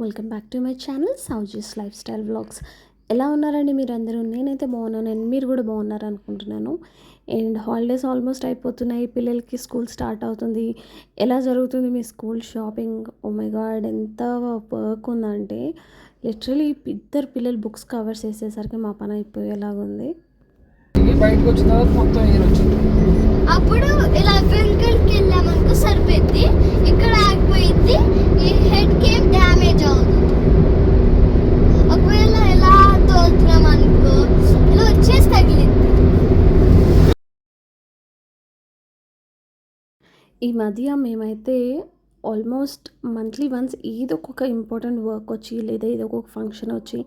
Welcome back to my channel Souji's life style vlogs. ఎలా ఉన్నారండి మీరు అందరూ నేనైతే బాగున్నాను అండ్ మీరు కూడా బాగున్నారు అనుకుంటున్నాను అండ్ హాలిడేస్ ఆల్మోస్ట్ అయిపోతున్నాయి. పిల్లలకి స్కూల్ స్టార్ట్ అవుతుంది. ఎలా జరుగుతుంది మీ school shopping? Oh my god ఎంత వర్క్ ఉందంటే లిటరలీ ఇద్దరు పిల్లలు బుక్స్ కవర్స్ వేసేసరికి మా పని అయిపోయేలాగుంది. బయటకు వచ్చిన తర్వాత మొత్తం ఈ మధ్య మేమైతే ఆల్మోస్ట్ మంత్లీ వన్స్ ఏదో ఒక ఇంపార్టెంట్ వర్క్ వచ్చి లేదా ఏదో ఒక ఫంక్షన్ వచ్చి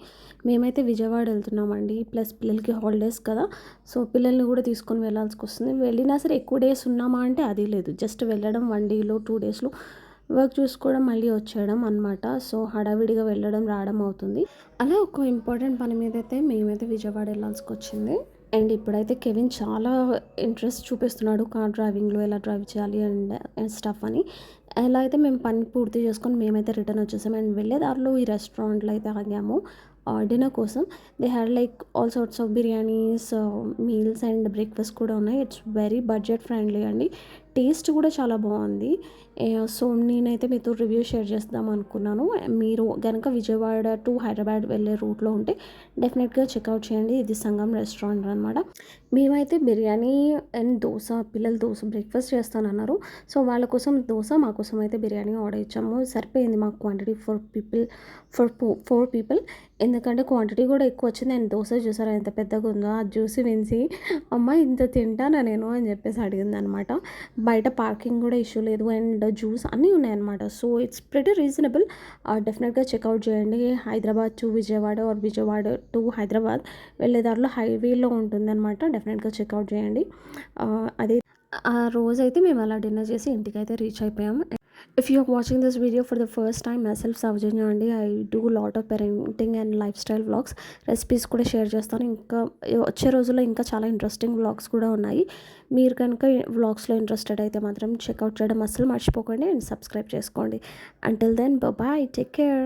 మేమైతే విజయవాడ వెళ్తున్నామండి. ప్లస్ పిల్లలకి హాలిడేస్ కదా. సో పిల్లల్ని కూడా తీసుకొని వెళ్ళాల్సి వస్తుంది. వెళ్ళినా సరే ఎక్కువ డేస్ ఉన్నామా అంటే అది లేదు. జస్ట్ వెళ్ళడం వన్ డేలో టూ డేస్లో వర్క్ చూసుకోవడం మళ్ళీ వచ్చేయడం అనమాట సో హడావిడిగా వెళ్ళడం రావడం అవుతుంది. అలా ఒక ఇంపార్టెంట్ పని మీద అయితే మేమైతే విజయవాడ వెళ్ళాల్సి వచ్చింది. అండ్ ఇప్పుడైతే కెవిన్ చాలా ఇంట్రెస్ట్ చూపిస్తున్నాడు కార్ డ్రైవింగ్లో ఎలా డ్రైవ్ చేయాలి అండ్ స్టఫ్ అని. ఎలా అయితే మేము పని పూర్తి చేసుకొని మేమైతే రిటర్న్ వచ్చేసాం అండ్ వెళ్ళే దారిలో ఈ రెస్టారెంట్లో అయితే ఆగాము డిన్నర్ కోసం. They had like all sorts of biryanis meals and breakfast కూడా ఉన్నాయి. ఇట్స్ వెరీ బడ్జెట్ ఫ్రెండ్లీ అండి. టేస్ట్ కూడా చాలా బాగుంది. సో నేనైతే మీతో రివ్యూ షేర్ చేద్దాం అనుకున్నాను. మీరు కనుక విజయవాడ టు హైదరాబాద్ వెళ్ళే రూట్లో ఉంటే డెఫినెట్గా చెక్అవుట్ చేయండి. ఇది సంగం రెస్టారెంట్ అనమాట మేమైతే బిర్యానీ అండ్ దోశ పిల్లలు దోశ బ్రేక్ఫాస్ట్ చేస్తానన్నారు. సో వాళ్ళ కోసం దోశ మా కోసం అయితే బిర్యానీ ఆర్డర్ ఇచ్చాము. సరిపోయింది మా quantity four people for four people. ఎందుకంటే క్వాంటిటీ కూడా ఎక్కువ వచ్చింది. అండ్ దోశ చూసారా ఎంత పెద్దగా ఉందో అది చూసి వినిసి అమ్మ ఇంత తింటానా నేను? అని చెప్పేసి అడిగింది అనమాట బయట పార్కింగ్ కూడా ఇష్యూ లేదు. అండ్ జ్యూస్ అన్నీ ఉన్నాయన్నమాట. సో ఇట్స్ ప్రెటీ రీజనబుల్ డెఫినెట్గా చెక్అవుట్ చేయండి. Hyderabad to Vijayawada or Vijayawada to Hyderabad వెళ్ళే దారిలో హైవేలో ఉంటుందన్నమాట. డెఫినెట్గా చెక్అవుట్ చేయండి. అదే ఆ రోజైతే మేము అలా డిన్నర్ చేసి ఇంటికైతే రీచ్ అయిపోయాము. If you are watching this video for the first time myself Soujanya అండి I do lot of parenting and life style vlogs recipes కూడా షేర్ చేస్తాను. ఇంకా వచ్చే రోజుల్లో ఇంకా చాలా ఇంట్రెస్టింగ్ వ్లాగ్స్ కూడా ఉన్నాయి. మీరు కనుక వ్లాగ్స్లో ఇంట్రెస్టెడ్ అయితే మాత్రం చెక్అవుట్ చేయడం అస్సలు మర్చిపోకండి అండ్ సబ్స్క్రైబ్ చేసుకోండి. Until then bye take care